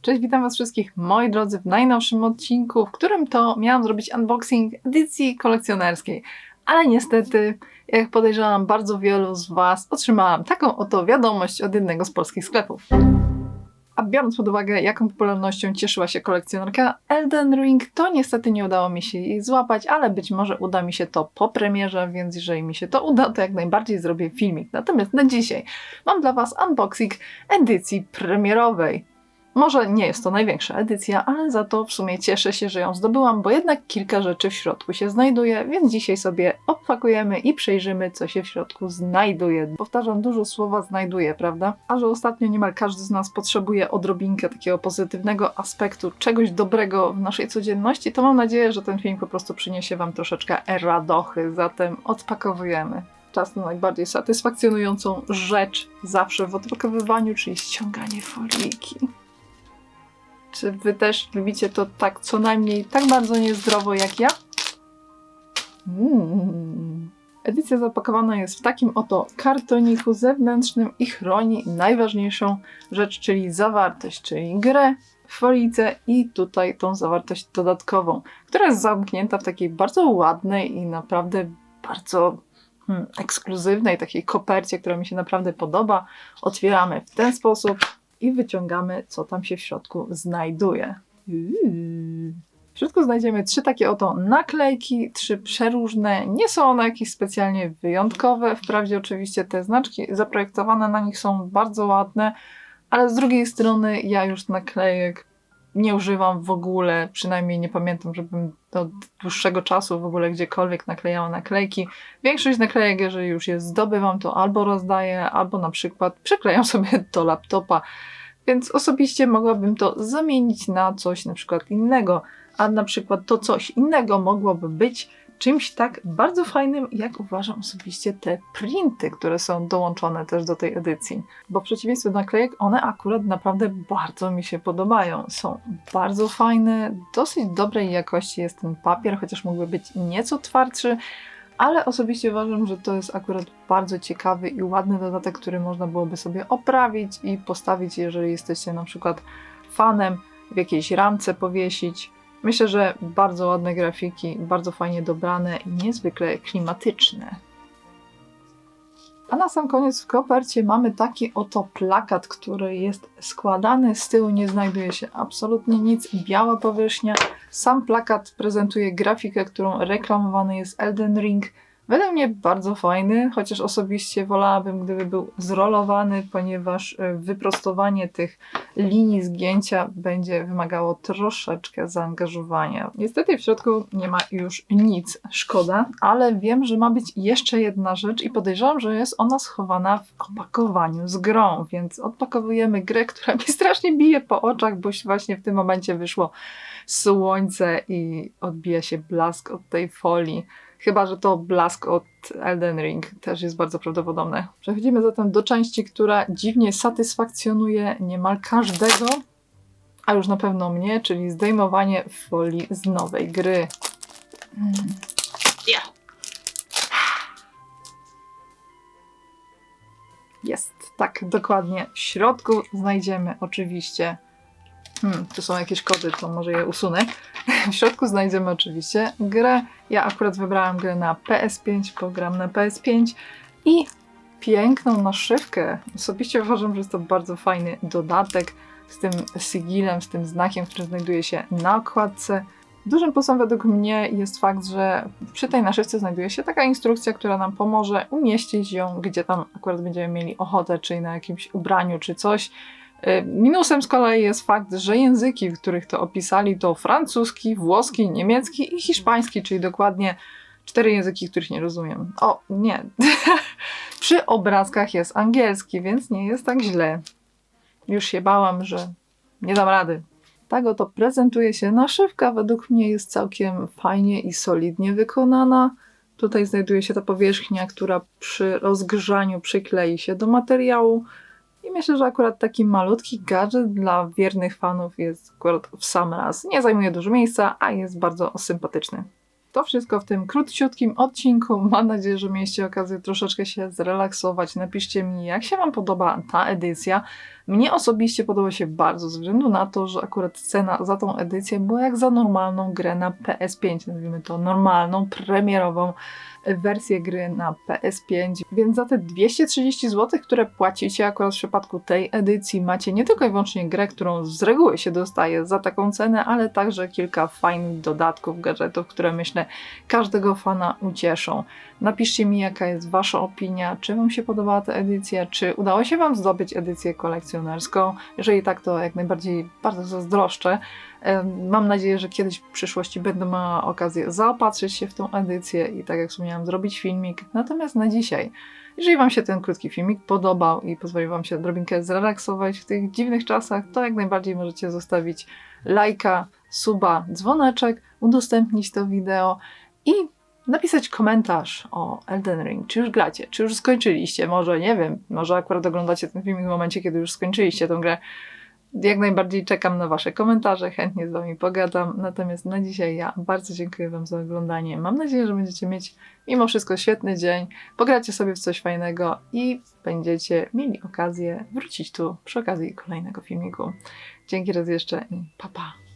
Cześć, witam Was wszystkich, moi drodzy, w najnowszym odcinku, w którym to miałam zrobić unboxing edycji kolekcjonerskiej. Ale niestety, jak podejrzewam, bardzo wielu z Was otrzymałam taką oto wiadomość od jednego z polskich sklepów. A biorąc pod uwagę, jaką popularnością cieszyła się kolekcjonerka Elden Ring, to niestety nie udało mi się jej złapać, ale być może uda mi się to po premierze, więc jeżeli mi się to uda, to jak najbardziej zrobię filmik. Natomiast na dzisiaj mam dla Was unboxing edycji premierowej. Może nie jest to największa edycja, ale za to w sumie cieszę się, że ją zdobyłam, bo jednak kilka rzeczy w środku się znajduje, więc dzisiaj sobie opakujemy i przejrzymy, co się w środku znajduje. Powtarzam, dużo słowa znajduje, prawda? A że ostatnio niemal każdy z nas potrzebuje odrobinkę takiego pozytywnego aspektu, czegoś dobrego w naszej codzienności, to mam nadzieję, że ten film po prostu przyniesie Wam troszeczkę radochy. Zatem odpakowujemy czas na najbardziej satysfakcjonującą rzecz zawsze w odpakowywaniu, czyli ściąganie foliki. Czy wy też lubicie to tak co najmniej tak bardzo niezdrowo jak ja? Mm. Edycja zapakowana jest w takim oto kartoniku zewnętrznym i chroni najważniejszą rzecz, czyli zawartość, czyli grę, folicę i tutaj tą zawartość dodatkową, która jest zamknięta w takiej bardzo ładnej i naprawdę bardzo hmm, ekskluzywnej takiej kopercie, która mi się naprawdę podoba. Otwieramy w ten sposób i wyciągamy, co tam się w środku znajduje. W środku znajdziemy trzy takie oto naklejki, trzy przeróżne. Nie są one jakieś specjalnie wyjątkowe. Wprawdzie oczywiście te znaczki zaprojektowane na nich są bardzo ładne, ale z drugiej strony ja już naklejek nie używam w ogóle, przynajmniej nie pamiętam, żebym od dłuższego czasu w ogóle gdziekolwiek naklejała naklejki. Większość naklejek, jeżeli już je zdobywam, to albo rozdaję, albo na przykład przyklejam sobie do laptopa. Więc osobiście mogłabym to zamienić na coś na przykład innego, a na przykład to coś innego mogłoby być czymś tak bardzo fajnym, jak uważam osobiście te printy, które są dołączone też do tej edycji. Bo w przeciwieństwie do naklejek, one akurat naprawdę bardzo mi się podobają. Są bardzo fajne, dosyć dobrej jakości jest ten papier, chociaż mógłby być nieco twardszy, ale osobiście uważam, że to jest akurat bardzo ciekawy i ładny dodatek, który można byłoby sobie oprawić i postawić, jeżeli jesteście na przykład fanem, w jakiejś ramce powiesić. Myślę, że bardzo ładne grafiki, bardzo fajnie dobrane i niezwykle klimatyczne. A na sam koniec w kopercie mamy taki oto plakat, który jest składany. Z tyłu nie znajduje się absolutnie nic, biała powierzchnia. Sam plakat prezentuje grafikę, którą reklamowany jest Elden Ring. Według mnie bardzo fajny, chociaż osobiście wolałabym, gdyby był zrolowany, ponieważ e, wyprostowanie tych linii zgięcia będzie wymagało troszeczkę zaangażowania. Niestety w środku nie ma już nic, szkoda, ale wiem, że ma być jeszcze jedna rzecz i podejrzewam, że jest ona schowana w opakowaniu z grą, więc odpakowujemy grę, która mi strasznie bije po oczach, bo właśnie w tym momencie wyszło słońce i odbija się blask od tej folii. Chyba, że to blask od Elden Ring też jest bardzo prawdopodobne. Przechodzimy zatem do części, która dziwnie satysfakcjonuje niemal każdego, a już na pewno mnie, czyli zdejmowanie folii z nowej gry. Mm. Yeah. Jest, tak, dokładnie. W środku znajdziemy oczywiście. Hmm, tu są jakieś kody, to może je usunę. W środku znajdziemy oczywiście grę. Ja akurat wybrałam grę na PS5, program na PS5 i piękną naszywkę. Osobiście uważam, że jest to bardzo fajny dodatek z tym sigilem, z tym znakiem, który znajduje się na okładce. Dużym plusem według mnie jest fakt, że przy tej naszywce znajduje się taka instrukcja, która nam pomoże umieścić ją, gdzie tam akurat będziemy mieli ochotę, czyli na jakimś ubraniu, czy coś. Y, Minusem z kolei jest fakt, że języki, w których to opisali, to francuski, włoski, niemiecki i hiszpański, czyli dokładnie cztery języki, których nie rozumiem. O, nie. Przy obrazkach jest angielski, więc nie jest tak źle. Już się bałam, że nie dam rady. Tak oto prezentuje się naszywka. Według mnie jest całkiem fajnie i solidnie wykonana. Tutaj znajduje się ta powierzchnia, która przy rozgrzaniu przyklei się do materiału. I myślę, że akurat taki malutki gadżet dla wiernych fanów jest akurat w sam raz. Nie zajmuje dużo miejsca, a jest bardzo sympatyczny. To wszystko w tym króciutkim odcinku. Mam nadzieję, że mieliście okazję troszeczkę się zrelaksować. Napiszcie mi, jak się Wam podoba ta edycja. Mnie osobiście podoba się bardzo, ze względu na to, że akurat cena za tą edycję była jak za normalną grę na PS5. Nazwijmy to normalną, premierową wersję gry na PS5, więc za te 230 zł, które płacicie akurat w przypadku tej edycji, macie nie tylko i wyłącznie grę, którą z reguły się dostaje za taką cenę, ale także kilka fajnych dodatków, gadżetów, które myślę każdego fana ucieszą. Napiszcie mi, jaka jest Wasza opinia, czy Wam się podobała ta edycja, czy udało się Wam zdobyć edycję kolekcjonerską. Jeżeli tak, to jak najbardziej bardzo zazdroszczę. Mam nadzieję, że kiedyś w przyszłości będę miała okazję zaopatrzyć się w tą edycję i tak jak wspomniałam, zrobić filmik. Natomiast na dzisiaj, jeżeli Wam się ten krótki filmik podobał i pozwolił Wam się odrobinkę zrelaksować w tych dziwnych czasach, to jak najbardziej możecie zostawić lajka, suba, dzwoneczek, udostępnić to wideo i napisać komentarz o Elden Ring. Czy już gracie? Czy już skończyliście? Może, nie wiem, może akurat oglądacie ten filmik w momencie, kiedy już skończyliście tę grę. Jak najbardziej czekam na Wasze komentarze, chętnie z Wami pogadam. Natomiast na dzisiaj ja bardzo dziękuję Wam za oglądanie. Mam nadzieję, że będziecie mieć mimo wszystko świetny dzień, pogracie sobie w coś fajnego i będziecie mieli okazję wrócić tu przy okazji kolejnego filmiku. Dzięki raz jeszcze i pa pa!